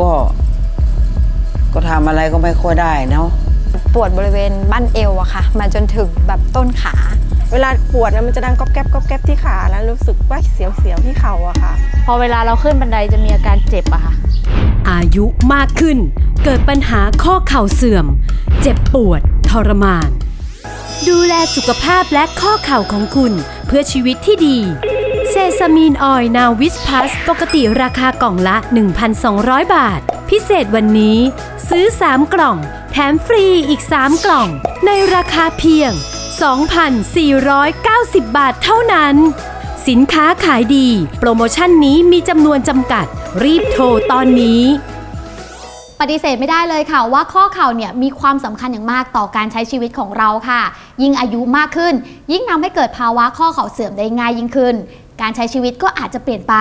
ก็ ก็ทำอะไรก็ไม่ค่อยได้เนาะปวดบริเวณบั้นเอวอะค่ะ มาจนถึงแบบต้นขา เวลาปวดนะมันจะดังก๊อบแก๊บก๊อบแก๊บที่ขาแล้วรู้สึกว่าเสียวๆที่เข่าอะค่ะ พอเวลาเราขึ้นบันไดจะมีอาการเจ็บอะค่ะ อายุมากขึ้น เกิดปัญหาข้อเข่าเสื่อม เจ็บปวด ทรมาน ดูแลสุขภาพและข้อเข่าของคุณ เพื่อชีวิตที่ดี เซซามีนออยนาวิสพัสปกติราคากล่องละ 1,200 บาท พิเศษวันนี้ ซื้อ 3 กล่อง แถมฟรีอีก 3 กล่อง ในราคาเพียง 2,490 บาทเท่านั้น สินค้าขายดี โปรโมชั่นนี้มีจำนวนจำกัด รีบโทรตอนนี้ปฏิเสธไม่ได้เลยค่ะว่าข้อเข่าเนี่ยมีความสำคัญอย่างมากต่อการใช้ชีวิตของเราค่ะ ยิ่งอายุมากขึ้น ยิ่งทำให้เกิดภาวะข้อเข่าเสื่อมได้ง่ายยิ่งขึ้น การใช้ชีวิตก็อาจจะเปลี่ยนไป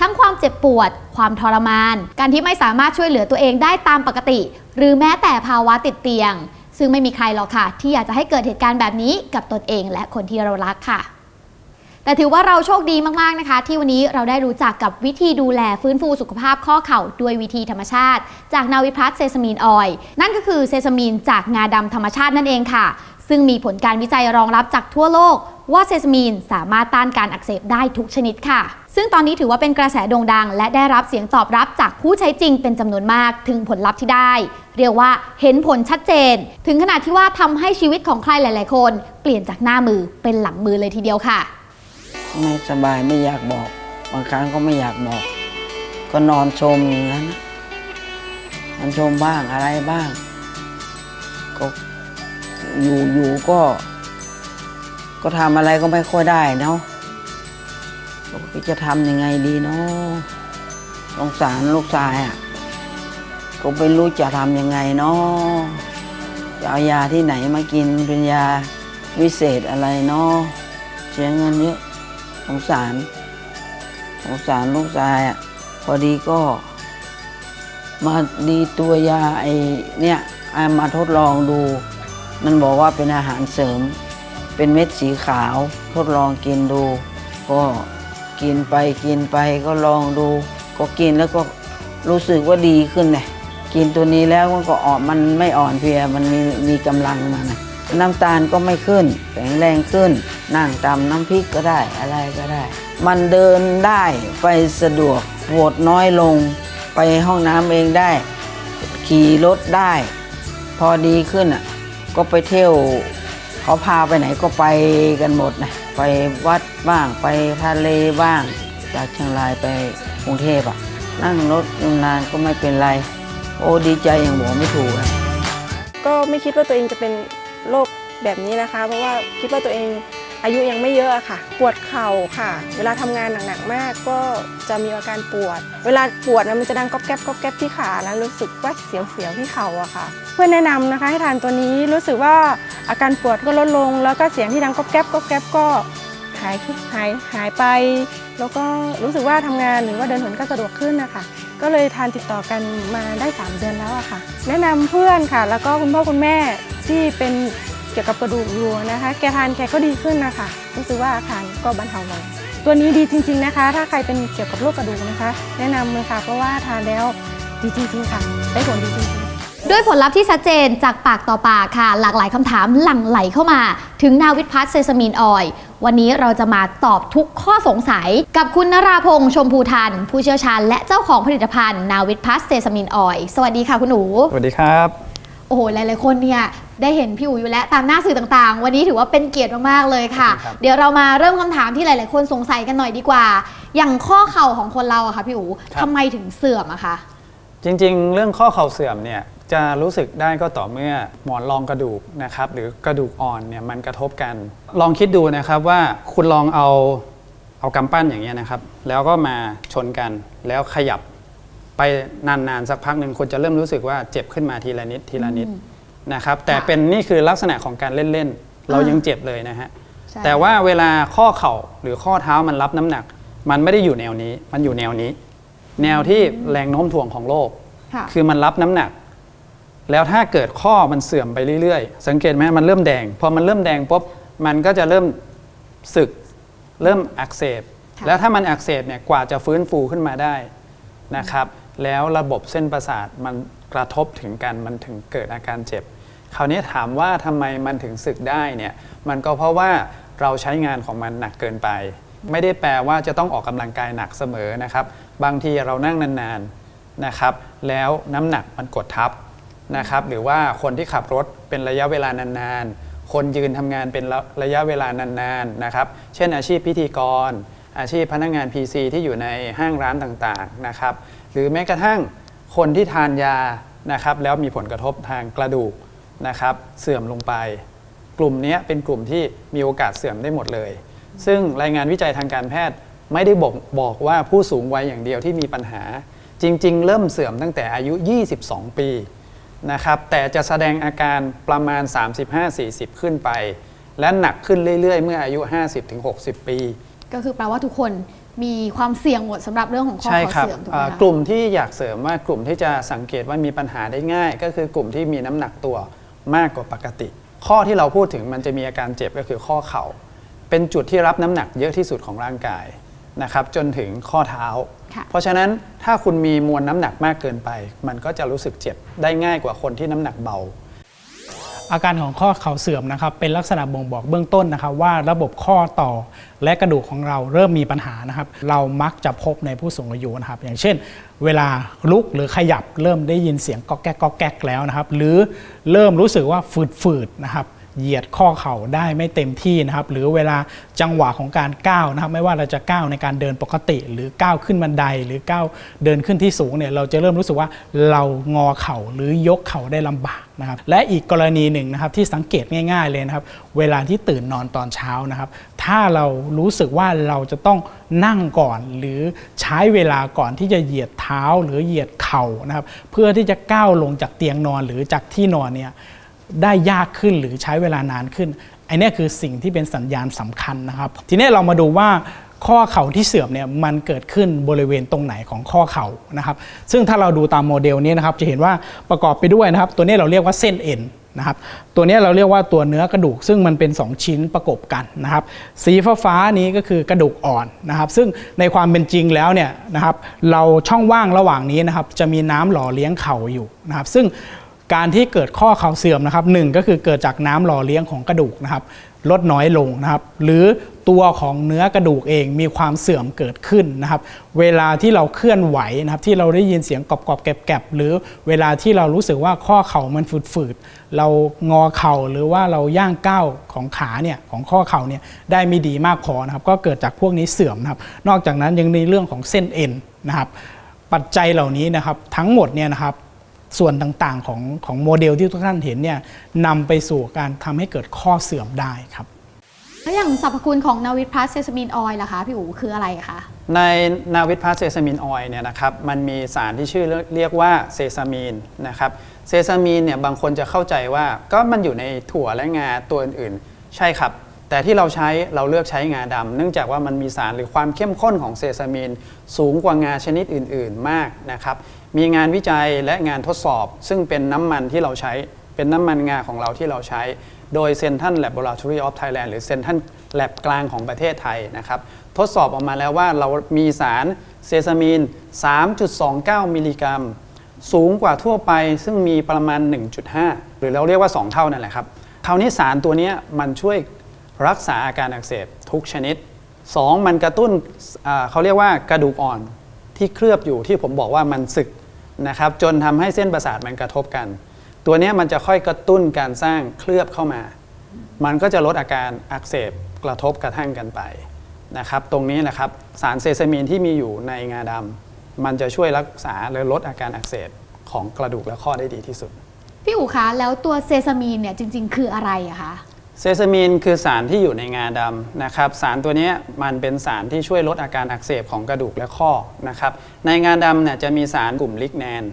ทั้งความเจ็บปวด ความทรมาน การที่ไม่สามารถช่วยเหลือตัวเองได้ตามปกติ หรือแม้แต่ภาวะติดเตียง ซึ่งไม่มีใครหรอกค่ะ ที่อยากจะให้เกิดเหตุการณ์แบบนี้กับตนเองและคนที่เรารักค่ะ แต่ถือว่าเราโชคดีมากๆนะคะ ที่วันนี้เราได้รู้จักกับวิธีดูแลฟื้นฟูสุขภาพข้อเข่าด้วยวิธีธรรมชาติ จากนาวิพลัสเซซามีนออยนั่นก็คือเซซามีนจากงาดำธรรมชาตินั่นเองค่ะ ซึ่งมีผลการวิจัยรองรับจากทั่วโลกว่าเซซามีนสามารถต้านการอักเสบได้ทุกชนิดค่ะ ซึ่งตอนนี้ถือว่าเป็นกระแสโด่งดัง และได้รับเสียงตอบรับจากผู้ใช้จริงเป็นจำนวนมากถึงผลลัพธ์ที่ได้ เรียกว่าเห็นผลชัดเจน ถึงขนาดที่ว่าทำให้ชีวิตของใครหลาย ๆ คน เปลี่ยนจากหน้ามือเป็นหลังมือเลยทีเดียวค่ะ ไม่สบายไม่อยากบอก บางครั้งก็ไม่อยากบอก ก็นอนชมอย่างนั้นนอนชมบ้างอะไรบ้างก็ อยู่อยู่ก็ ก็ทำอะไรก็ไม่ค่อยได้เนาะก็จะทำยังไงดีเนาะสงสารลูกชายอะ ก็ไม่รู้จะทำยังไงเนาะจะเอายาที่ไหนมากินเป็นยาวิเศษอะไรเนาะเสียเงินเยอะสงสารสงสารลูกชายอะ พอดีก็ มาดีตัวยาไอเนี่ยมาทดลองดู มันบอกว่าเป็นอาหารเสริม เป็นเม็ดสีขาวทดลองกินดู ก็กินไปกินไปก็ลองดู ก็กินแล้วก็รู้สึกว่าดีขึ้นเลยกินตัวนี้แล้วมันก็ออนมันไม่อ่อนเพลียมันมีมีกำลังมานะน้ำตาลก็ไม่ขึ้นแข็งแรงขึ้น นั่งตำน้ำพริกก็ได้อะไรก็ได้ มันเดินได้ไปสะดวกปวดน้อยลง ไปห้องน้ำเองได้ ขี่รถได้ พอดีขึ้นอะ ก็ไปเที่ยวเขาพาไปไหนก็ไปกันหมดนะไปวัดบ้างไปทะเลบ้าง จากเชียงรายไปกรุงเทพอะนั่งรถนานก็ไม่เป็นไร โอ้ดีใจอย่างบอกไม่ถูกอะก็ไม่คิดว่าตัวเองจะเป็นโรคแบบนี้นะคะ เพราะว่าคิดว่าตัวเอง อายุยังไม่เยอะค่ะ ปวดเข่าค่ะ เวลาทำงานหนักๆมากก็จะมีอาการปวด เวลาปวดนะมันจะดังก๊อบแก๊บก๊อบแก๊บที่ขาแล้วรู้สึกว่าเสียวๆที่เข่าอะค่ะ เพื่อนแนะนำนะคะให้ทานตัวนี้รู้สึกว่าอาการปวดก็ลดลง แล้วก็เสียงที่ดังก๊อบแก๊บก๊อบแก๊บก็หายหายหายไป แล้วก็รู้สึกว่าทำงานหรือว่าเดินเหินก็สะดวกขึ้นนะคะก็เลยทานติดต่อกันมาได้ 3 เดือนแล้วอะค่ะ แนะนำเพื่อนค่ะ แล้วก็คุณพ่อคุณแม่ที่เป็น เกี่ยวกับกระดูกอยู่นะคะ แกทานแกก็ดีขึ้นนะคะรู้สึกว่าอาการก็บรรเทาลงตัวนี้ดีจริง ๆนะคะ ถ้าใครเป็นเกี่ยวกับโรคกระดูกนะคะ แนะนำเลยค่ะเพราะว่าทานแล้วดีจริงๆค่ะได้ผลดีจริงๆด้วยผลลัพธ์ที่ชัดเจนจากปากต่อปากค่ะ หลากหลายคำถามหลั่งไหลเข้ามา ถึงนาวิทพัฒน์เซซามีนออยล์วันนี้เราจะมาตอบทุกข้อสงสัย กับคุณนราพงษ์ชมพูทัน ผู้เชี่ยวชาญและเจ้าของผลิตภัณฑ์นาวิทพัฒน์เซซามีนออยล์สวัสดีค่ะคุณหนู สวัสดีครับ โอ้โหหลายๆคนเนี่ยได้เห็นพี่อู๋อยู่แล้วตามหน้าสื่อต่างๆ วันนี้ถือว่าเป็นเกียรติมากๆเลยค่ะขอบคุณครับเดี๋ยวเรามาเริ่มคำถามที่หลาย ๆ คนสงสัยกันหน่อยดีกว่า อย่างข้อเข่าของคนเราอะค่ะพี่อู๋ทำไมถึงเสื่อมอะคะจริงๆ เรื่องข้อเข่าเสื่อมเนี่ยจะรู้สึกได้ก็ต่อเมื่อหมอนรองกระดูกนะครับหรือกระดูกอ่อนเนี่ยมันกระทบกัน ลองคิดดูนะครับว่าคุณลองเอาเอากำปั้นอย่างเงี้ยนะครับ แล้วก็มาชนกันแล้วขยับ ไปนานๆสักพักหนึ่งคุณจะเริ่มรู้สึกว่าเจ็บขึ้นมาทีละนิดทีละนิดนะครับ แต่เป็นนี่คือลักษณะของการเล่นๆเรายังเจ็บเลยนะฮะใช่ แต่ว่าเวลาข้อเข่าหรือข้อเท้ามันรับน้ำหนัก มันไม่ได้อยู่แนวนี้ มันอยู่แนวนี้ แนวที่แรงโน้มถ่วงของโลก ค่ะ คือมันรับน้ำหนัก แล้วถ้าเกิดข้อมันเสื่อมไปเรื่อยๆ สังเกตไหมมันเริ่มแดง พอมันเริ่มแดงปุ๊บมันก็จะเริ่มสึก เริ่มอักเสบ ค่ะ แล้วถ้ามันอักเสบเนี่ยกว่าจะฟื้นฟูขึ้นมาได้นะครับ แล้วระบบเส้นประสาทมันกระทบถึงกันมันถึงเกิดอาการเจ็บ คราวนี้ถามว่าทำไมมันถึงสึกได้เนี่ยมันก็เพราะว่าเราใช้งานของมันหนักเกินไป ไม่ได้แปลว่าจะต้องออกกำลังกายหนักเสมอนะครับ บางทีเรานั่งนานๆนะครับ แล้วน้ำหนักมันกดทับนะครับหรือว่าคนที่ขับรถเป็นระยะเวลานานๆ คนยืนทำงานเป็นระยะเวลานานๆนะครับ เช่นอาชีพพิธีกร อาชีพพนักงาน PC ที่อยู่ในห้างร้านต่างๆนะครับ หรือแม้กระทั่งคนที่ทานยานะครับแล้วมีผลกระทบทางกระดูกนะครับเสื่อมลงไป กลุ่มนี้เป็นกลุ่มที่มีโอกาสเสื่อมได้หมดเลย ซึ่งรายงานวิจัยทางการแพทย์ไม่ได้บอกบอกว่าผู้สูงวัยอย่างเดียวที่มีปัญหา จริง ๆ เริ่มเสื่อมตั้งแต่อายุ 22 ปีนะครับแต่จะแสดงอาการประมาณ 35-40 ขึ้นไป และหนักขึ้นเรื่อย ๆ เมื่ออายุ 50-60 ปี ก็คือแปลว่าทุกคน มีความเสี่ยงหมดสำหรับเรื่องของข้อใช่เข่าครับเสื่อมถูกไหมอ่าคะกลุ่มที่อยากเสริมว่ากลุ่มที่จะสังเกตว่ามีปัญหาได้ง่าย ก็คือกลุ่มที่มีน้ำหนักตัวมากกว่าปกติ ข้อที่เราพูดถึงมันจะมีอาการเจ็บก็คือข้อเข่า เป็นจุดที่รับน้ำหนักเยอะที่สุดของร่างกายนะครับจนถึงข้อเท้าค่ะเพราะฉะนั้นถ้าคุณมีมวลน้ำหนักมากเกินไป มันก็จะรู้สึกเจ็บได้ง่ายกว่าคนที่น้ำหนักเบา อาการของข้อเข่าเสื่อมนะครับเป็นลักษณะบ่งบอกเบื้องต้นนะครับ ว่าระบบข้อต่อและกระดูกของเราเริ่มมีปัญหานะครับ เรามักจะพบในผู้สูงอายุนะครับ อย่างเช่น เวลาลุกหรือขยับเริ่มได้ยินเสียงก๊อกแก๊กก๊อกแก๊กแล้วนะครับ หรือเริ่มรู้สึกว่าฝืดๆนะครับ เหยียดข้อเข่าได้ไม่เต็มที่นะครับ หรือเวลาจังหวะของการก้าวนะครับ ไม่ว่าเราจะก้าวในการเดินปกติ หรือก้าวขึ้นบันได หรือก้าวเดินขึ้นที่สูงเนี่ยเราจะเริ่มรู้สึกว่าเรางอเข่าหรือยกเข่าได้ลำบากนะครับ และอีกกรณีหนึ่งนะครับที่สังเกตง่าย ๆเลยนะครับ เวลาที่ตื่นนอนตอนเช้านะครับ ถ้าเรารู้สึกว่าเราจะต้องนั่งก่อน หรือใช้เวลาก่อนที่จะเหยียดเท้าหรือเหยียดเข่านะครับ เพื่อที่จะก้าวลงจากเตียงนอนหรือจากที่นอนเนี่ย ได้ยากขึ้นหรือใช้เวลานานขึ้นอันเนี้ยคือสิ่งที่เป็นสัญญาณสำคัญนะครับ ทีนี้เรามาดูว่าข้อเข่าที่เสื่อมเนี่ยมันเกิดขึ้นบริเวณตรงไหนของข้อเข่านะครับ ซึ่งถ้าเราดูตามโมเดลนี้นะครับจะเห็นว่าประกอบไปด้วยนะครับ ตัวนี้เราเรียกว่าเส้นเอ็นนะครับตัวนี้เราเรียกว่าตัวเนื้อกระดูก ซึ่งมันเป็น 2 ชิ้นประกบกันนะครับ สีฟ้าฟ้านี้ก็คือกระดูกอ่อนนะครับ ซึ่งในความเป็นจริงแล้วเนี่ยนะครับ เราช่องว่างระหว่างนี้นะครับ จะมีน้ำหล่อเลี้ยงเข่าอยู่นะครับ ซึ่ง การที่เกิดข้อเข่าเสื่อมนะครับหนึ่งก็คือเกิดจากน้ำหล่อเลี้ยงของกระดูกนะครับลดน้อยลงนะครับ หรือตัวของเนื้อกระดูกเองมีความเสื่อมเกิดขึ้นนะครับ เวลาที่เราเคลื่อนไหวนะครับที่เราได้ยินเสียงกรอบๆแกรบๆหรือเวลาที่เรารู้สึกว่าข้อเข่ามันฝืดๆเรางอเข่าหรือว่าเราย่างก้าวของขาเนี่ยของข้อเข่าเนี่ยได้ไม่ดีมากพอนะครับ ก็เกิดจากพวกนี้เสื่อมนะครับ นอกจากนั้นยังมีเรื่องของเส้นเอ็นนะครับ ปัจจัยเหล่านี้นะครับทั้งหมดเนี่ยนะครับ ส่วนต่างๆของของโมเดลที่ทุกท่านเห็นเนี่ยนำไปสู่การทำให้เกิดข้อเสื่อมได้ครับ แล้วอย่างสรรพคุณของนาวิทพลัสเซซามินออยล์ล่ะคะ พี่อู๋คืออะไรคะ ในนาวิทพาสเซซามินออยล์เนี่ยนะครับมันมีสารที่ชื่อเรียกว่าเซซามีนนะครับเซซามีนเนี่ยบางคนจะเข้าใจว่าก็มันอยู่ในถั่วและงาตัวอื่นๆ ใช่ครับ แต่ที่เราใช้เราเลือกใช้งาดำเนื่องจากว่ามันมีสารหรือความเข้มข้นของเซซามีนสูงกว่างาชนิดอื่นๆมากนะครับ มีงานวิจัยและงานทดสอบ ซึ่งเป็นน้ำมันที่เราใช้ เป็นน้ำมันงาของเราที่เราใช้ โดย Central Laboratory of Thailand หรือ Central Lab กลางของประเทศไทยนะครับ ทดสอบออกมาแล้วว่าเรามีสารเซซามีน 3.29 มิลลิกรัม สูงกว่าทั่วไปซึ่งมีประมาณ 1.5 หรือเราเรียกว่า 2 เท่านั่นแหละครับคราวนี้สารตัวนี้มันช่วยรักษาอาการอักเสบทุกชนิด 2 มันกระตุ้นเขาเรียกว่ากระดูกอ่อนที่เคลือบอยู่ที่ผมบอกว่ามันสึก นะครับจนทำให้เส้นประสาทมันกระทบกัน ตัวนี้มันจะค่อยกระตุ้นการสร้างเคลือบเข้ามา มันก็จะลดอาการอักเสบกระทบกระทั่งกันไปนะครับตรงนี้แหละครับสารเซซามีนที่มีอยู่ในงาดำมันจะช่วยรักษาและลดอาการอักเสบของกระดูกและข้อได้ดีที่สุด พี่อู๋คะแล้วตัวเซซามีนเนี่ยจริง ๆ คืออะไรอะคะ เซซามีนคือสารที่อยู่ในงาดำนะครับ สารตัวเนี้ยมันเป็นสารที่ช่วยลดอาการอักเสบของกระดูกและข้อนะครับ ในงาดำเนี่ยจะมีสารกลุ่มลิกแนน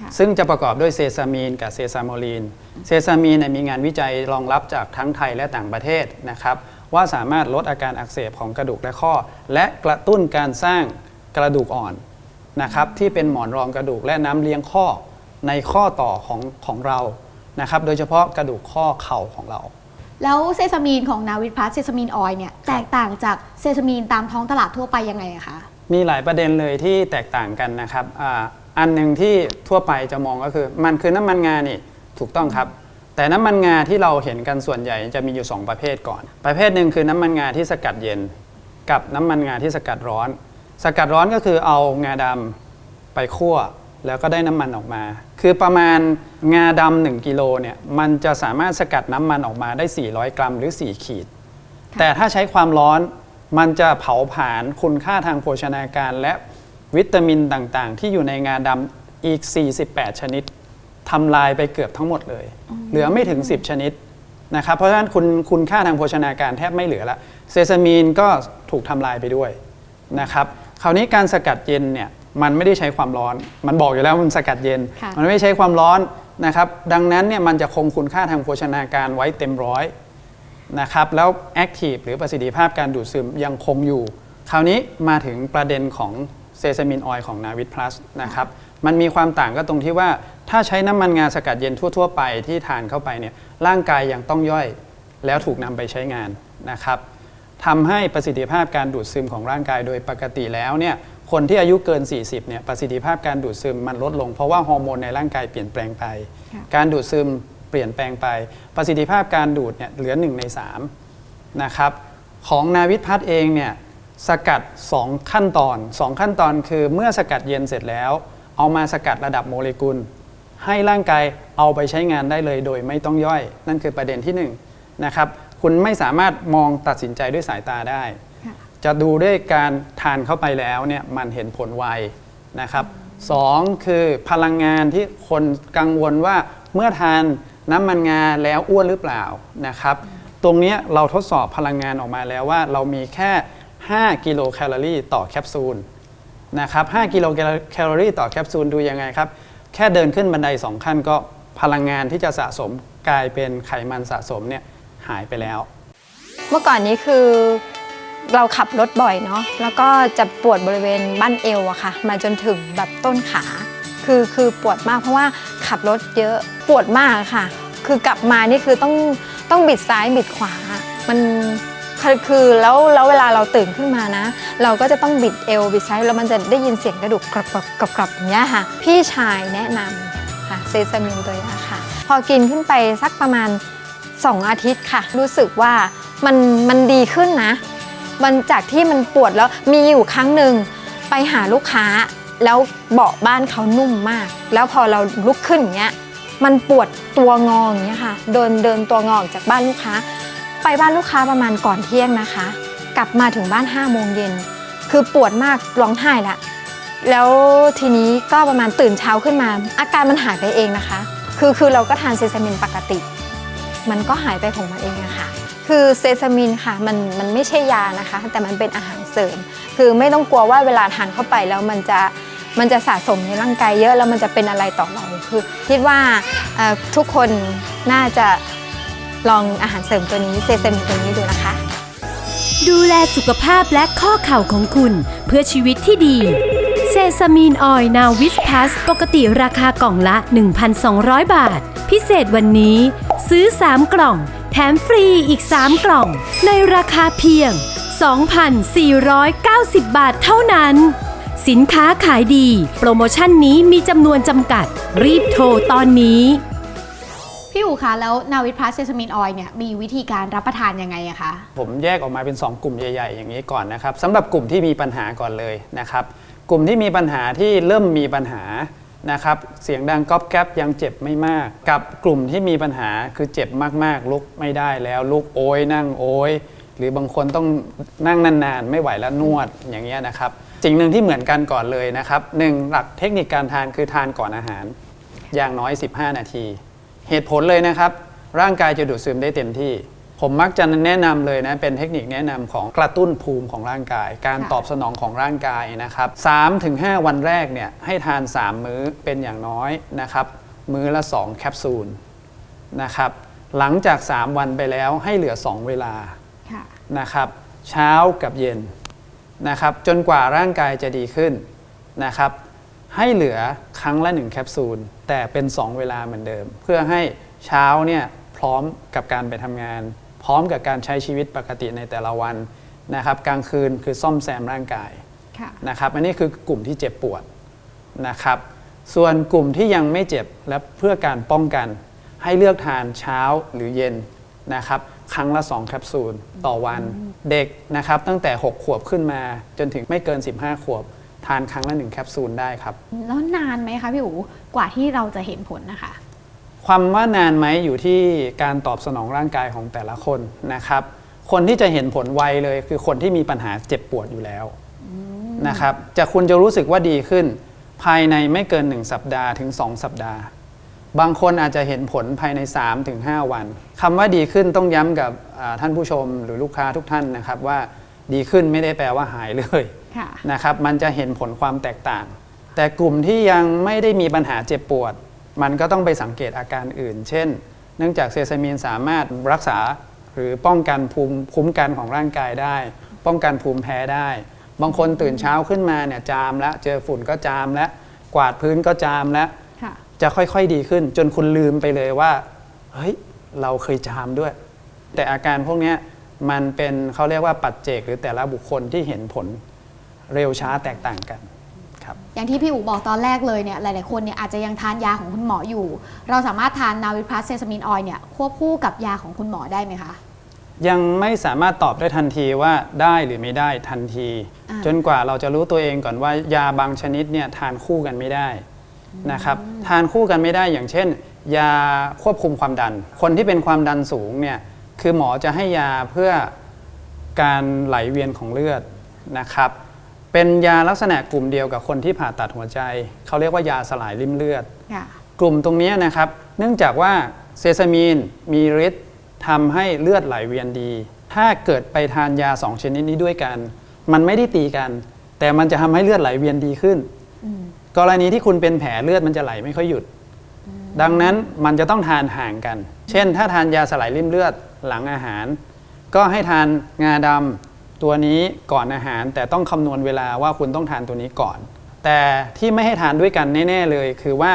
ค่ะซึ่งจะประกอบด้วยเซซามีนกับเซซามอลีน เซซามีนเนี่ยมีงานวิจัยรองรับจากทั้งไทยและต่างประเทศนะครับ ว่าสามารถลดอาการอักเสบของกระดูกและข้อ และกระตุ้นการสร้างกระดูกอ่อนนะครับที่เป็นหมอนรองกระดูกและน้ำเลี้ยงข้อในข้อต่อของของเรานะครับ โดยเฉพาะกระดูกข้อเข่าของเรา แล้วเซซามีนของนาวิทพลัสเซซามินออยล์เนี่ยแตกต่างจากเซซามีนตามท้องตลาดทั่วไปยังไงอะคะมีหลายประเด็นเลยที่แตกต่างกันนะครับอาอันหนึ่งที่ทั่วไปจะมองก็คือ มันคือน้ำมันงานี่ถูกต้องครับ แต่น้ำมันงาที่เราเห็นกันส่วนใหญ่จะมีอยู่ 2 ประเภทก่อน ประเภทหนึ่งคือน้ำมันงาที่สกัดเย็น กับน้ำมันงาที่สกัดร้อน สกัดร้อนก็คือเอางาดำไปคั่ว แล้วก็ได้น้ำมันออกมา คือประมาณงาดำหนึ่งกิโลเนี่ยมันจะสามารถสกัดน้ำมันออกมาได้ 400 กรัมหรือ 4 ขีด แต่ถ้าใช้ความร้อนมันจะเผาผลาญคุณค่าทางโภชนาการ และวิตามินต่างๆ ที่อยู่ในงาดำอีก 48 ชนิดทำลายไปเกือบทั้งหมดเลย เหลือไม่ถึง 10 ชนิดนะครับเพราะฉะนั้นคุณคุณค่าทางโภชนาการแทบไม่เหลือละเซซามีนก็ถูกทำลายไปด้วยนะครับคราวนี้การสกัดเย็นเนี่ย มันไม่ได้ใช้ความร้อน มันบอกอยู่แล้วมันสกัดเย็น ค่ะ มันไม่ใช้ความร้อนนะครับ ดังนั้นเนี่ยมันจะคงคุณค่าทางโภชนาการไว้เต็มร้อยนะครับ แล้วแอคทีฟหรือประสิทธิภาพการดูดซึมยังคงอยู่ คราวนี้มาถึงประเด็นของเซซามินออยล์ของนาวิทพลัสนะครับ มันมีความต่างก็ตรงที่ว่าถ้าใช้น้ำมันงาสกัดเย็นทั่ว ๆ ไปที่ทานเข้าไปเนี่ยร่างกายยังต้องย่อย แล้วถูกนำไปใช้งานนะครับ ทำให้ประสิทธิภาพการดูดซึมของร่างกายโดยปกติแล้วเนี่ย คนที่อายุเกิน 40เนี่ยประสิทธิภาพการดูดซึมมันลดลง เพราะว่าฮอร์โมนในร่างกายเปลี่ยนแปลงไป การดูดซึมเปลี่ยนแปลงไป ประสิทธิภาพการดูดเนี่ยเหลือ 1 ใน3นะครับของนาวิทพัฒน์เองเนี่ยสกัด 2 ขั้นตอน 2 ขั้นตอนคือเมื่อสกัดเย็นเสร็จแล้ว เอามาสกัดระดับโมเลกุล ให้ร่างกายเอาไปใช้งานได้เลยโดยไม่ต้องย่อย นั่นคือประเด็นที่1นะครับคุณไม่สามารถมองตัดสินใจด้วยสายตาได้ จะดูด้วยการทานเข้าไปแล้วเนี่ยมันเห็นผลไวนะครับสองคือพลังงานที่คนกังวลว่าเมื่อทานน้ำมันงาแล้วอ้วนหรือเปล่านะครับ ตรงนี้เราทดสอบพลังงานออกมาแล้วว่า เรามีแค่ 5 กิโลแคลอรี่ต่อแคปซูลนะครับ5กิโลแคลอรี่ต่อแคปซูลดูยังไงครับ แค่เดินขึ้นบันได 2 ขั้นก็พลังงานที่จะสะสมกลายเป็นไขมันสะสมเนี่ยหายไปแล้ว เมื่อก่อนนี้คือ เราขับรถบ่อยเนาะแล้วก็จะปวดบริเวณบั้นเอวอะค่ะ มาจนถึงแบบต้นขา คือคือปวดมากเพราะว่าขับรถเยอะปวดมากค่ะ คือกลับมานี่คือต้องต้องบิดซ้ายบิดขวา มันคือแล้วแล้วเวลาเราตื่นขึ้นมานะ เราก็จะต้องบิดเอวบิดซ้ายแล้วมันจะได้ยินเสียงกระดูกกรอบกรอบกรอบกรอบอย่างเงี้ยค่ะ พี่ชายแนะนำค่ะเซซามินตัวนี้ค่ะ พอกินขึ้นไปสักประมาณ 2 อาทิตย์ค่ะ รู้สึกว่ามันมันดีขึ้นนะ มันจากที่มันปวดแล้วมีอยู่ครั้งหนึ่งไปหาลูกค้า แล้วเบาะบ้านเขานุ่มมาก แล้วพอเราลุกขึ้นอย่างเงี้ยมันปวดตัวงออย่างเงี้ยค่ะ เดินเดินตัวงอออกจากบ้านลูกค้า ไปบ้านลูกค้าประมาณก่อนเที่ยงนะคะ กลับมาถึงบ้าน5้าโมงเย็นคือปวดมากร้องไห้ละแล้วทีนี้ก็ประมาณตื่นเช้าขึ้นมา อาการมันหายไปเองนะคะ คือคือเราก็ทานเซซามินปกติ มันก็หายไปของมันเองอะค่ะ คือเซซามินค่ะมันมันไม่ใช่ยานะคะ แต่มันเป็นอาหารเสริม คือไม่ต้องกลัวว่าเวลาทานเข้าไปแล้วมันจะมันจะสะสมในร่างกายเยอะแล้วมันจะเป็นอะไรต่อเราคือ คิดว่าทุกคนน่าจะลองอาหารเสริมตัวนี้เซซามินตัวนี้ดูนะคะ ดูแลสุขภาพและข้อเข่าของคุณเพื่อชีวิตที่ดีเซซามีนออยนาวิสพัสปกติราคากล่องละ 1,200 บาท พิเศษวันนี้ซื้อ 3 กล่อง ถมฟรีอีก 3 กล่อง ในราคาเพียง 2,490 บาทเท่านั้น สินค้าขายดี โปรโมชั่นนี้มีจำนวนจำกัด รีบโทรตอนนี้ พี่อู๋คะแล้วนาวิทพลัสเซซามินออยล์เนี่ยมีวิธีการรับประทานยังไงอะคะ ผมแยกออกมาเป็น 2 กลุ่มใหญ่ ๆ อย่างนี้ก่อนนะครับสำหรับกลุ่มที่มีปัญหาก่อนเลยนะครับ กลุ่มที่มีปัญหาที่เริ่มมีปัญหา นะครับเสียงดังก๊อบแก๊บยังเจ็บไม่มาก กับกลุ่มที่มีปัญหาคือเจ็บมากๆ ลุกไม่ได้แล้วลุกโอยนั่งโอยหรือบางคนต้องนั่งนานๆ ไม่ไหวแล้วนวดอย่างเงี้ยนะครับสิ่งหนึ่งที่เหมือนกันก่อนเลยนะครับหนึ่งหลักเทคนิคการทานคือทานก่อนอาหาร อย่างน้อย 15 นาที เหตุผลเลยนะครับ ร่างกายจะดูดซึมได้เต็มที่ ผมมักจะแนะนำเลยนะเป็นเทคนิคแนะนำของกระตุ้นภูมิของร่างกาย การตอบสนองของร่างกายนะครับ3-5วันแรกเนี่ยให้ทาน 3 มื้อเป็นอย่างน้อยนะครับมื้อละ 2 แคปซูลนะครับหลังจาก 3 วันไปแล้วให้เหลือ 2 เวลานะครับเช้ากับเย็นนะครับจนกว่าร่างกายจะดีขึ้นนะครับให้เหลือครั้งละ 1 แคปซูล แต่เป็น 2 เวลาเหมือนเดิม เพื่อให้เช้าเนี่ยพร้อมกับการไปทำงาน พร้อมกับการใช้ชีวิตปกติในแต่ละวันนะครับกลางคืนคือซ่อมแซมร่างกายค่ะนะครับอันนี้คือกลุ่มที่เจ็บปวดนะครับส่วนกลุ่มที่ยังไม่เจ็บและเพื่อการป้องกัน ให้เลือกทานเช้าหรือเย็นนะครับครั้งละ 2 แคปซูลต่อวันเด็กนะครับตั้งแต่ 6 ขวบขึ้นมาจนถึงไม่เกิน 15 ขวบ ทานครั้งละ 1 แคปซูลได้ครับ แล้วนานไหมคะพี่อู๋กว่าที่เราจะเห็นผลนะคะ ความว่านานไหมอยู่ที่การตอบสนองร่างกายของแต่ละคนนะครับ คนที่จะเห็นผลไวเลยคือคนที่มีปัญหาเจ็บปวดอยู่แล้วนะครับจะคุณจะรู้สึกว่าดีขึ้น ภายในไม่เกิน 1 สัปดาห์ถึง 2 สัปดาห์ บางคนอาจจะเห็นผลภายใน 3-5 วันคำว่าดีขึ้นต้องย้ำกับอ่าท่านผู้ชมหรือลูกค้าทุกท่านนะครับว่าดีขึ้นไม่ได้แปลว่าหายเลยค่ะนะครับ มันจะเห็นผลความแตกต่าง แต่กลุ่มที่ยังไม่ได้มีปัญหาเจ็บปวด มันก็ต้องไปสังเกตอาการอื่น เช่น เนื่องจากเซซามีนสามารถรักษาหรือป้องกันภูมิคุ้มกันของร่างกายได้ ป้องกันภูมิแพ้ได้ บางคนตื่นเช้าขึ้นมาเนี่ยจามแล้วเจอฝุ่นก็จามแล้วกวาดพื้นก็จามแล้วค่ะจะค่อยๆดีขึ้น จนคุณลืมไปเลยว่าเฮ้ยเราเคยจามด้วย แต่อาการพวกเนี้ยมันเป็นเขาเรียกว่าปัจเจกหรือแต่ละบุคคลที่เห็นผลเร็วช้าแตกต่างกัน ครับอย่างที่พี่อู๋บอกตอนแรกเลยเนี่ยหลาย ๆ คนเนี่ยอาจจะยังทานยาของคุณหมออยู่ เราสามารถทานนาวิพลัสเซซามินออยล์เนี่ยควบคู่กับยาของคุณหมอได้ไหมคะ ยังไม่สามารถตอบได้ทันทีว่าได้หรือไม่ได้ทันที อ่า จนกว่าเราจะรู้ตัวเองก่อนว่ายาบางชนิดเนี่ยทานคู่กันไม่ได้นะครับทานคู่กันไม่ได้อย่างเช่น ยาควบคุมความดัน คนที่เป็นความดันสูงเนี่ยคือหมอจะให้ยาเพื่อ การไหลเวียนของเลือดนะครับ เป็นยาลักษณะกลุ่มเดียวกับคนที่ผ่าตัดหัวใจ เขาเรียกว่ายาสลายริ่มเลือด ค่ะกลุ่มตรงนี้นะครับ เนื่องจากว่าเซซามีนมีฤทธิ์ทำให้เลือดไหลเวียนดี ถ้าเกิดไปทานยาสองชนิดนี้ด้วยกัน มันไม่ได้ตีกัน แต่มันจะทำให้เลือดไหลเวียนดีขึ้นกรณีที่คุณเป็นแผลเลือดมันจะไหลไม่ค่อยหยุด ดังนั้นมันจะต้องทานห่างกัน เช่น ถ้าทานยาสลายริ่มเลือดหลังอาหาร ก็ให้ทานงาดำ ตัวนี้ก่อนอาหารแต่ต้องคำนวณเวลาว่าคุณต้องทานตัวนี้ก่อน แต่ที่ไม่ให้ทานด้วยกันแน่ๆเลย คือว่า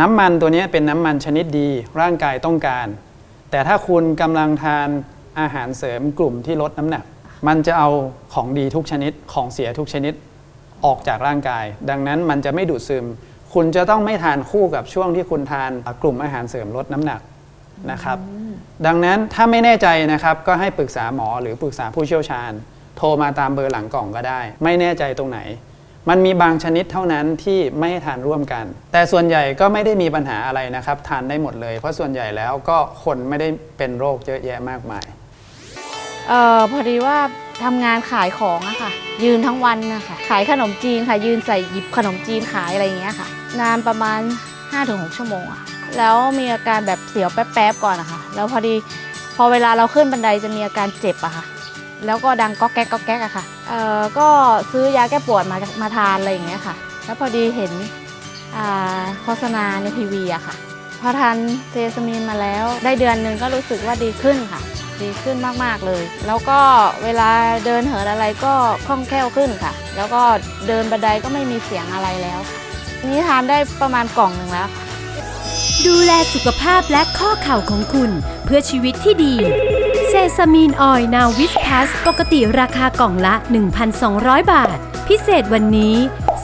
น้ำมันตัวนี้เป็นน้ำมันชนิดดีร่างกายต้องการ แต่ถ้าคุณกำลังทานอาหารเสริมกลุ่มที่ลดน้ำหนัก มันจะเอาของดีทุกชนิดของเสียทุกชนิดออกจากร่างกาย ดังนั้นมันจะไม่ดูดซึม คุณจะต้องไม่ทานคู่กับช่วงที่คุณทานกลุ่มอาหารเสริมลดน้ำหนักนะครับ ดังนั้นถ้าไม่แน่ใจนะครับก็ให้ปรึกษาหมอหรือปรึกษาผู้เชี่ยวชาญ โทรมาตามเบอร์หลังกล่องก็ได้ ไม่แน่ใจตรงไหน มันมีบางชนิดเท่านั้นที่ไม่ให้ทานร่วมกัน แต่ส่วนใหญ่ก็ไม่ได้มีปัญหาอะไรนะครับ ทานได้หมดเลย เพราะส่วนใหญ่แล้วก็คนไม่ได้เป็นโรคเยอะแยะมากมาย เออพอดีว่าทำงานขายของอะค่ะ ยืนทั้งวันนะคะขายขนมจีนค่ะ ยืนใส่หยิบขนมจีนขายอะไรอย่างเงี้ยค่ะ นานประมาณ 5-6 ชั่วโมงอะค่ะ แล้วมีอาการแบบเสียวแป๊บๆก่อนอะคะแล้วพอดีพอเวลาเราขึ้นบันไดจะมีอาการเจ็บอะค่ะ แล้วก็ดังก๊อกแก๊กก๊อกแก๊กอะค่ะเอ่อก็ซื้อยาแก้ปวดมามาทานอะไรอย่างเงี้ยค่ะ แล้วพอดีเห็นโฆษณาในทีวีอะค่ะ พอทานเซซามีนมาแล้วได้เดือนหนึ่งก็รู้สึกว่าดีขึ้นค่ะ ดีขึ้นมากๆเลย แล้วก็เวลาเดินเหินอะไรก็คล่องแคล่วขึ้นค่ะ แล้วก็เดินบันไดก็ไม่มีเสียงอะไรแล้ว นี่ทานได้ประมาณกล่องหนึ่งแล้วค่ะ ดูแลสุขภาพและข้อเข่าของคุณเพื่อชีวิตที่ดีเซซามีนออยนาวิสพัสปกติราคากล่องละ 1,200 บาท พิเศษวันนี้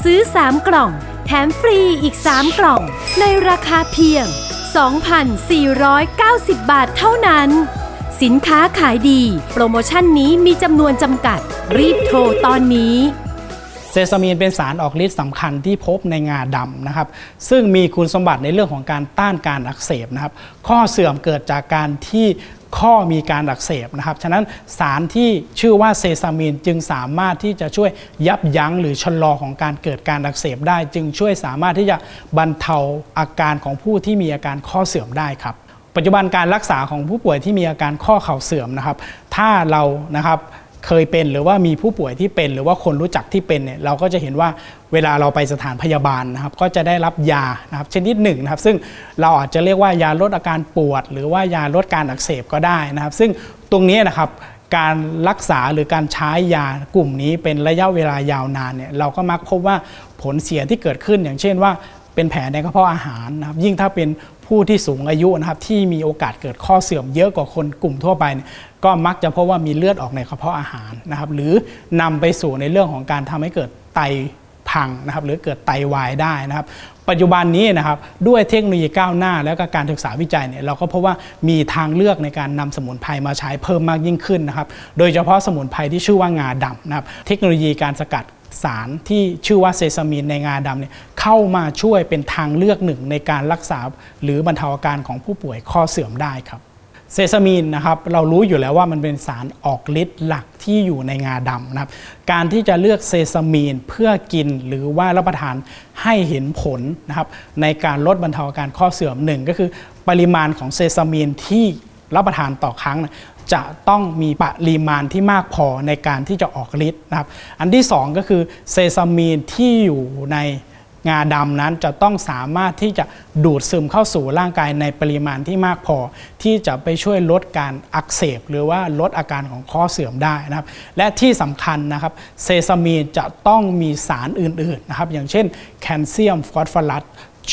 ซื้อ 3 กล่อง แถมฟรีอีก 3 กล่อง ในราคาเพียง 2,490 บาทเท่านั้น สินค้าขายดี โปรโมชั่นนี้มีจำนวนจำกัด รีบโทรตอนนี้ ซซามีนเป็นสารออกฤทธิ์สำคัญที่พบในงาดำนะครับ ซึ่งมีคุณสมบัติในเรื่องของการต้านการอักเสบนะครับ ข้อเสื่อมเกิดจากการที่ข้อมีการอักเสบนะครับ ฉะนั้นสารที่ชื่อว่าเซซามีนจึงสามารถที่จะช่วยยับยั้งหรือชะลอของการเกิดการอักเสบได้ จึงช่วยสามารถที่จะบรรเทาอาการของผู้ที่มีอาการข้อเสื่อมได้ครับ ปัจจุบันการรักษาของผู้ป่วยที่มีอาการข้อเข่าเสื่อมนะครับ ถ้าเรานะครับ เคยเป็นหรือว่ามีผู้ป่วยที่เป็น หรือว่าคนรู้จักที่เป็นเนี่ยเราก็จะเห็นว่าเวลาเราไปสถานพยาบาลนะครับก็จะได้รับยานะครับชนิดหนึ่งนะครับซึ่งเราอาจจะเรียกว่ายาลดอาการปวด หรือว่ายาลดการอักเสบก็ได้นะครับ ซึ่งตรงนี้นะครับการรักษาหรือการใช้ยากลุ่มนี้เป็นระยะเวลายาวนานเนี่ยเราก็มักพบว่าผลเสียที่เกิดขึ้นอย่างเช่นว่าเป็นแผลในกระเพาะอาหารนะครับยิ่งถ้าเป็นผู้ที่สูงอายุนะครับที่มีโอกาสเกิดข้อเสื่อมเยอะกว่าคนกลุ่มทั่วไปเนี่ย ก็มักจะพบว่ามีเลือดออกในกระเพาะอาหารนะครับ หรือนำไปสู่ในเรื่องของการทำให้เกิดไตพังนะครับ หรือเกิดไตวายได้นะครับ ปัจจุบันนี้นะครับด้วยเทคโนโลยีก้าวหน้า แล้วก็การศึกษาวิจัยเนี่ยเราก็พบว่ามีทางเลือกในการนำสมุนไพรมาใช้เพิ่มมากยิ่งขึ้นนะครับ โดยเฉพาะสมุนไพรที่ชื่อว่างาดำนะครับ เทคโนโลยีการสกัดสารที่ชื่อว่าเซซามินในงาดำเนี่ยเข้ามาช่วยเป็นทางเลือกหนึ่งในการรักษา หรือบรรเทาอาการของผู้ป่วยข้อเสื่อมได้ครับ เซซามีนนะครับเรารู้อยู่แล้วว่ามันเป็นสารออกฤทธิ์หลักที่อยู่ในงาดำนะครับ การที่จะเลือกเซซามีนเพื่อกินหรือว่ารับประทานให้เห็นผลนะครับในการลดบรรเทาอาการข้อเสื่อมหนึ่งก็คือปริมาณของเซซามีนที่รับประทานต่อครั้งนะจะต้องมีปริมาณที่มากพอในการที่จะออกฤทธิ์นะครับ อันที่สองก็คือเซซามีนที่อยู่ใน งาดำนั้นจะต้องสามารถที่จะดูดซึมเข้าสู่ร่างกายในปริมาณที่มากพอ ที่จะไปช่วยลดการอักเสบ หรือว่าลดอาการของข้อเสื่อมได้นะครับและที่สำคัญนะครับเซซามีจะต้องมีสารอื่นๆนะครับอย่างเช่นแคลเซียมฟอสฟอรัส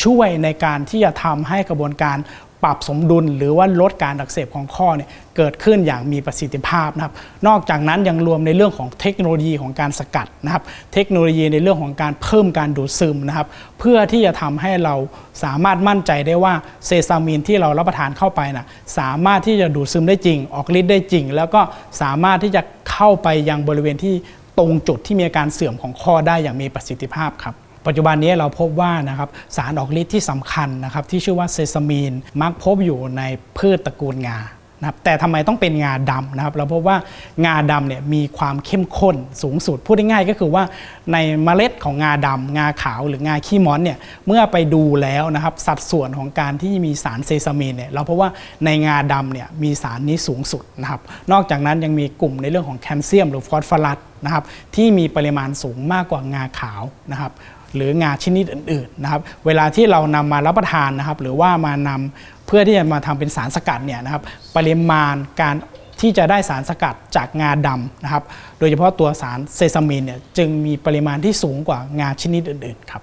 ช่วยในการที่จะทำให้กระบวนการ ปรับสมดุลหรือว่าลดการอักเสบของข้อเนี่ยเกิดขึ้นอย่างมีประสิทธิภาพนะครับ นอกจากนั้นยังรวมในเรื่องของเทคโนโลยีของการสกัดนะครับ เทคโนโลยีในเรื่องของการเพิ่มการดูดซึมนะครับ เพื่อที่จะทำให้เราสามารถมั่นใจได้ว่าเซซามีนที่เรารับประทานเข้าไปนะสามารถที่จะดูดซึมได้จริง ออกฤทธิ์ได้จริง แล้วก็สามารถที่จะเข้าไปยังบริเวณที่ตรงจุดที่มีอาการเสื่อมของข้อได้อย่างมีประสิทธิภาพครับ ปัจจุบันนี้เราพบว่านะครับสารออกฤทธิ์ที่สำคัญนะครับที่ชื่อว่าเซซามีนมักพบอยู่ในพืชตระกูลงานะครับแต่ทำไมต้องเป็นงาดำนะครับเราพบว่างาดำเนี่ยมีความเข้มข้นสูงสุดพูดง่ายๆก็คือว่าในเมล็ดของงาดำงาขาวหรืองาขี้ม้อนเนี่ยเมื่อไปดูแล้วนะครับสัดส่วนของการที่มีสารเซซามีนเนี่ยเราพบว่าในงาดำเนี่ยมีสารนี้สูงสุดนะครับนอกจากนั้นยังมีกลุ่มในเรื่องของแคลเซียมหรือฟอสฟอรัสนะครับที่มีปริมาณสูงมากกว่างาขาวนะครับ หรืองาชนิดอื่นๆนะครับเวลาที่เรานำมารับประทานนะครับ หรือว่ามานำเพื่อที่จะมาทำเป็นสารสกัดเนี่ยนะครับปริมาณการที่จะได้สารสกัดจากงาดำนะครับ โดยเฉพาะตัวสารเซซามีนเนี่ยจึงมีปริมาณที่สูงกว่างาชนิดอื่นๆครับ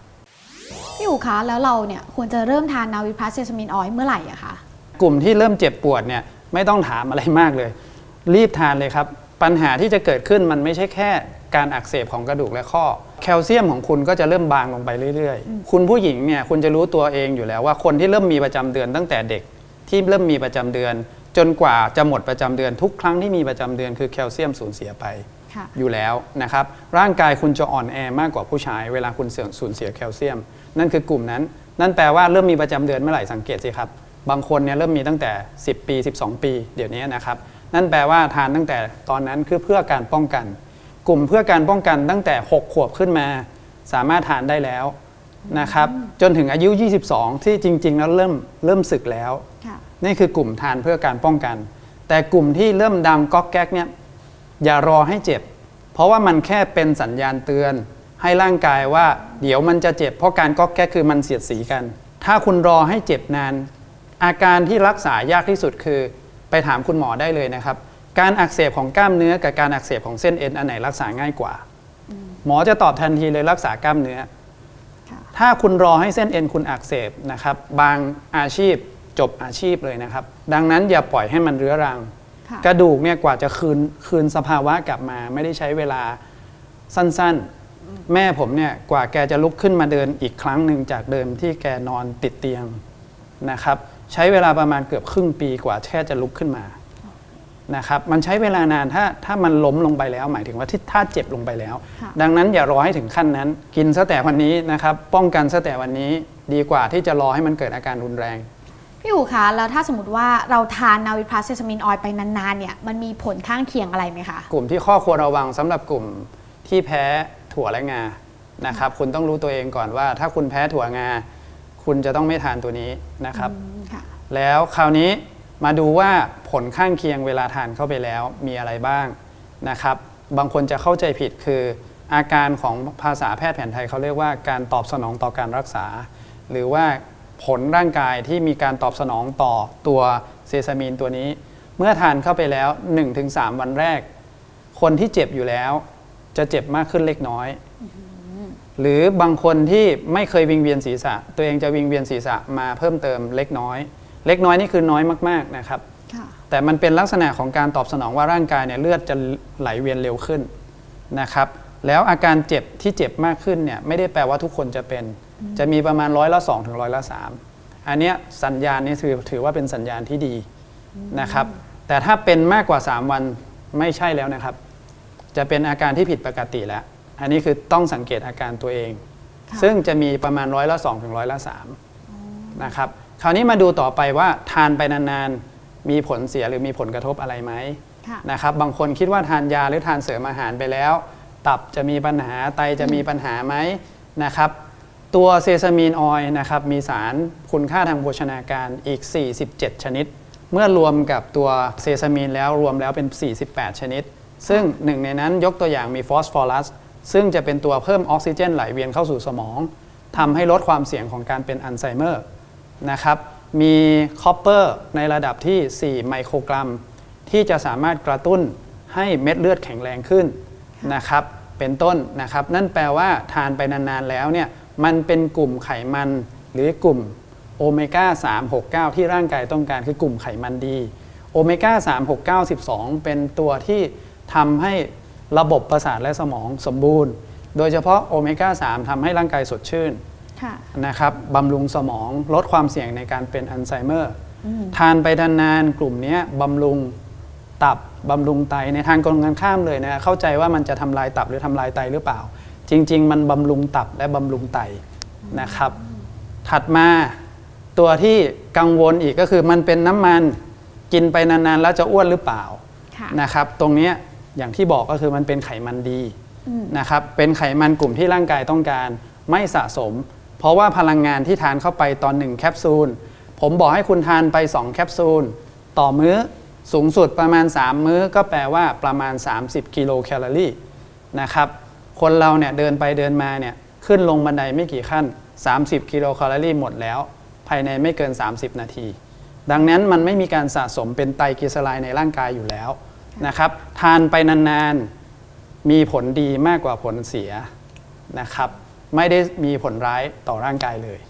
พี่อู๋คะแล้วเราเนี่ยควรจะเริ่มทานนาวิพลัสเซซามินออยล์เมื่อไหร่อะคะกลุ่มที่เริ่มเจ็บปวดเนี่ยไม่ต้องถามอะไรมากเลย รีบทานเลยครับ ปัญหาที่จะเกิดขึ้นมันไม่ใช่แค่การอักเสบของกระดูกและข้อ แคลเซียมของคุณก็จะเริ่มบางลงไปเรื่อยๆ คุณผู้หญิงเนี่ยคุณจะรู้ตัวเองอยู่แล้วว่าคนที่เริ่มมีประจำเดือนตั้งแต่เด็กที่เริ่มมีประจำเดือน จนกว่าจะหมดประจำเดือนทุกครั้งที่มีประจำเดือนคือแคลเซียมสูญเสียไปค่ะอยู่แล้วนะครับร่างกายคุณจะอ่อนแอมากกว่าผู้ชาย เวลาคุณเสื่อมสูญเสียแคลเซียม นั่นคือกลุ่มนั้น นั่นแปลว่าเริ่มมีประจำเดือนเมื่อไหร่สังเกตสิครับ บางคนเนี่ยเริ่มมีตั้งแต่ 10 ปี 12 ปี เดี๋ยวนี้นะครับนั่นแปลว่าทานตั้งแต่ตอนนั้นคือเพื่อการป้องกัน กลุ่มเพื่อการป้องกันตั้งแต่ 6 ขวบขึ้นมา สามารถทานได้แล้วนะครับ จนถึงอายุ 22 ที่จริง ๆ แล้วเริ่มเริ่มสึกแล้ว ค่ะ นี่คือกลุ่มทานเพื่อการป้องกัน แต่กลุ่มที่เริ่มดังก๊อกแก๊กเนี่ยอย่ารอให้เจ็บ เพราะว่ามันแค่เป็นสัญญาณเตือน ให้ร่างกายว่า เดี๋ยวมันจะเจ็บเพราะการก๊อกแก๊กคือมันเสียดสีกัน ถ้าคุณรอให้เจ็บนาน อาการที่รักษายากที่สุดคือ ไปถามคุณหมอได้เลยนะครับ การอักเสบของกล้ามเนื้อกับการอักเสบของเส้นเอ็นอันไหนรักษาง่ายกว่า หมอจะตอบทันทีเลยรักษากล้ามเนื้อค่ะถ้าคุณรอให้เส้นเอ็นคุณอักเสบนะครับ บางอาชีพจบอาชีพเลยนะครับ ดังนั้นอย่าปล่อยให้มันเรื้อรังค่ะกระดูกเนี่ยกว่าจะคืนคืนสภาวะกลับมา ไม่ได้ใช้เวลาสั้นๆ แม่ผมเนี่ยกว่าแกจะลุกขึ้นมาเดินอีกครั้งหนึ่งจากเดิมที่แกนอนติดเตียงนะครับ ใช้เวลาประมาณเกือบครึ่งปีกว่าแค่จะลุกขึ้นมา นะครับมันใช้เวลานานถ้าถ้ามันล้มลงไปแล้ว หมายถึงว่าที่ถ้าเจ็บลงไปแล้วค่ะดังนั้นอย่ารอให้ถึงขั้นนั้น กินซะแต่วันนี้นะครับป้องกันซะแต่วันนี้ดีกว่าที่จะรอให้มันเกิดอาการรุนแรงพี่อู๋คะแล้วถ้าสมมติว่าเราทานนาวิพลัสเซซามินออยล์ไปนานๆเนี่ยมันมีผลข้างเคียงอะไรไหมคะ กลุ่มที่ข้อควรระวังสำหรับกลุ่มที่แพ้ถั่วและงานะครับคุณต้องรู้ตัวเองก่อนว่า ถ้าคุณแพ้ถั่วงา คุณจะต้องไม่ทานตัวนี้นะครับค่ะแล้วคราวนี้ มาดูว่าผลข้างเคียงเวลาทานเข้าไปแล้วมีอะไรบ้างนะครับ บางคนจะเข้าใจผิดคือ อาการของภาษาแพทย์แผนไทยเขาเรียกว่าการตอบสนองต่อการรักษา หรือว่าผลร่างกายที่มีการตอบสนองต่อตัวเซซามีนตัวนี้ เมื่อทานเข้าไปแล้ว 1-3 วันแรก คนที่เจ็บอยู่แล้ว จะเจ็บมากขึ้นเล็กน้อย หรือบางคนที่ไม่เคยวิงเวียนศีรษะ ตัวเองจะวิงเวียนศีรษะมาเพิ่มเติมเล็กน้อย เล็กน้อยนี่คือน้อยมากๆนะครับค่ะแต่มันเป็นลักษณะของการตอบสนองว่าร่างกายเนี่ยเลือดจะไหลเวียนเร็วขึ้นนะครับ แล้วอาการเจ็บที่เจ็บมากขึ้นเนี่ยไม่ได้แปลว่าทุกคนจะเป็น จะมีประมาณร้อยละ2ถึงร้อยละ3อันเนี้ยสัญญาณนี้ถือถือว่าเป็นสัญญาณที่ดีนะครับ แต่ถ้าเป็นมากกว่า 3 วันไม่ใช่แล้วนะครับ จะเป็นอาการที่ผิดปกติแล้ว อันนี้คือต้องสังเกตอาการตัวเอง ซึ่งจะมีประมาณร้อยละ2ถึงร้อยละ3นะครับ คราวนี้มาดูต่อไปว่าทานไปนานๆ มีผลเสียหรือมีผลกระทบอะไรไหมค่ะนะครับ บางคนคิดว่าทานยาหรือทานเสริมอาหารไปแล้ว ตับจะมีปัญหาไตจะมีปัญหาไหมนะครับ ตัวเซซามีนออยล์นะครับมีสารคุณค่าทางโภชนาการอีก 47 ชนิด เมื่อรวมกับตัวเซซามีนแล้วรวมแล้วเป็น 48 ชนิด ซึ่งหนึ่งในนั้นยกตัวอย่างมีฟอสฟอรัสซึ่งจะเป็นตัวเพิ่มออกซิเจนไหลเวียนเข้าสู่สมองทำให้ลดความเสี่ยงของการเป็นอัลไซเมอร์ นะครับ มีคอปเปอร์ในระดับที่ 4 ไมโครกรัม ที่จะสามารถกระตุ้นให้เม็ดเลือดแข็งแรงขึ้นนะครับ เป็นต้นนะครับ นั่นแปลว่าทานไปนานๆแล้วเนี่ยมันเป็นกลุ่มไขมันหรือกลุ่มโอเมก้า 3 6 9 ที่ร่างกายต้องการคือกลุ่มไขมันดี โอเมก้า 3 6 9 12 เป็นตัวที่ทำให้ระบบประสาทและสมองสมบูรณ์ โดยเฉพาะโอเมก้า 3ทำให้ร่างกายสดชื่น นะครับบำรุงสมองลดความเสี่ยงในการเป็นอัลไซเมอร์ ทานไปนานๆกลุ่มเนี้ยบำรุงตับบำรุงไตในทางกรงกันข้ามเลยนะเข้าใจว่ามันจะทำลายตับหรือทำลายไตหรือเปล่า จริง ๆ มันบำรุงตับและบำรุงไตนะครับ ถัดมาตัวที่กังวลอีกก็คือมันเป็นน้ำมันกินไปนานๆ แล้วจะอ้วนหรือเปล่าค่ะนะครับ ตรงเนี้ยอย่างที่บอกก็คือมันเป็นไขมันดีนะครับเป็นไขมันกลุ่มที่ร่างกายต้องการไม่สะสม เพราะว่าพลังงานที่ทานเข้าไปตอนหนึ่งแคปซูล ผมบอกให้คุณทานไป 2 แคปซูล ต่อมื้อสูงสุดประมาณ 3 มื้อก็แปลว่าประมาณ 30 กิโลแคลอรี่นะครับคนเราเนี่ยเดินไปเดินมาเนี่ยขึ้นลงบันไดไม่กี่ขั้น 30 กิโลแคลอรี่หมดแล้ว ภายในไม่เกิน 30 นาที ดังนั้นมันไม่มีการสะสมเป็นไตรกลีเซอไรด์ในร่างกายอยู่แล้วนะครับทานไปนานๆ มีผลดีมากกว่าผลเสียนะครับ ไม่ได้มีผลร้ายต่อร่างกายเลย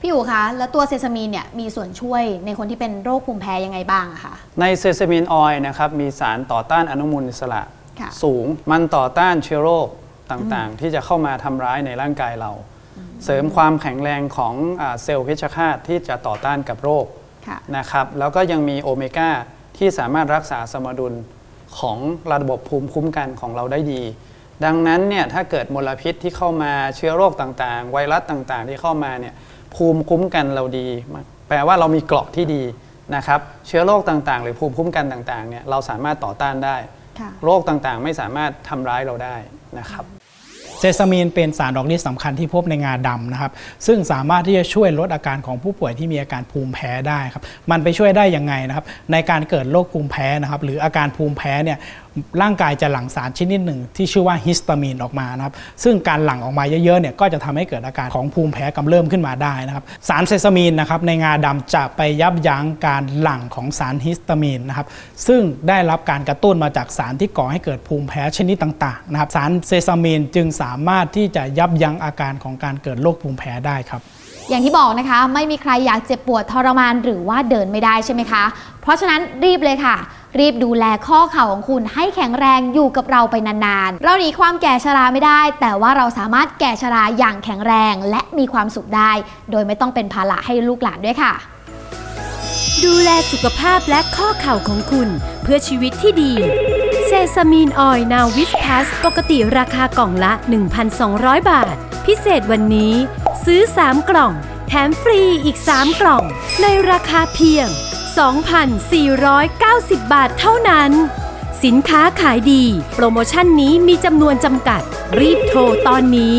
พี่อู๋คะแล้วตัวเซซามีนเนี่ยมีส่วนช่วยในคนที่เป็นโรคภูมิแพ้ยังไงบ้างอะคะ ในเซซามินออยล์นะครับมีสารต่อต้านอนุมูลอิสระค่ะ สูงมันต่อต้านเชื้อโรคต่างๆ ที่จะเข้ามาทำร้ายในร่างกายเรา เสริมความแข็งแรงของอาเซลล์เพชฌฆาตที่จะต่อต้านกับโรค ค่ะ นะครับแล้วก็ยังมีโอเมก้าที่สามารถรักษาสมดุลของระบบภูมิคุ้มกันของเราได้ดี ดังนั้นเนี่ยถ้าเกิดมลพิษที่เข้ามาเชื้อโรคต่างๆ ไวรัสต่างๆ ที่เข้ามาเนี่ยภูมิคุ้มกันเราดีมากแปลว่าเรามีเกราะที่ดีนะครับ เชื้อโรคต่างๆ หรือภูมิคุ้มกันต่างๆเนี่ยเราสามารถต่อต้านได้ค่ะโรคต่างๆ ไม่สามารถทำร้ายเราได้นะครับเซซามีนเป็นสารดอกฤทธิ์สำคัญที่พบในงาดำนะครับ ซึ่งสามารถที่จะช่วยลดอาการของผู้ป่วยที่มีอาการภูมิแพ้ได้ครับ มันไปช่วยได้ยังไงนะครับ ในการเกิดโรคภูมิแพ้นะครับ หรืออาการภูมิแพ้เนี่ย ร่างกายจะหลั่งสารชนิดหนึ่ง ที่ชื่อว่าฮิสตามีนออกมานะครับซึ่งการหลั่งออกมาเยอะๆเนี่ยก็จะทำให้เกิดอาการของภูมิแพ้กำเริบขึ้นมาได้นะครับสารเซซามีนนะครับในงาดำจะไปยับยั้งการหลั่งของสารฮิสตามีนนะครับซึ่งได้รับการกระตุ้นมาจากสารที่ก่อให้เกิดภูมิแพ้ชนิดต่างๆนะครับสารเซซามีนจึงสามารถที่จะยับยั้งอาการของการเกิดโรคภูมิแพ้ได้ครับอย่างที่บอกนะคะ ไม่มีใครอยากเจ็บปวดทรมานหรือว่าเดินไม่ได้ใช่ไหมคะ เพราะฉะนั้นรีบเลยค่ะ รีบดูแลข้อเข่าของคุณให้แข็งแรงอยู่กับเราไปนานๆ เราหนีความแก่ชราไม่ได้ แต่ว่าเราสามารถแก่ชราอย่างแข็งแรงและมีความสุขได้ โดยไม่ต้องเป็นภาระให้ลูกหลานด้วยค่ะ ดูแลสุขภาพและข้อเข่าของคุณเพื่อชีวิตที่ดีเซซามีนออยนาวิสพัสปกติราคากล่องละ 1,200 บาท พิเศษวันนี้ ซื้อ 3 กล่อง แถมฟรีอีก 3 กล่อง ในราคาเพียง 2,490 บาทเท่านั้น สินค้าขายดี โปรโมชั่นนี้มีจำนวนจำกัด รีบโทรตอนนี้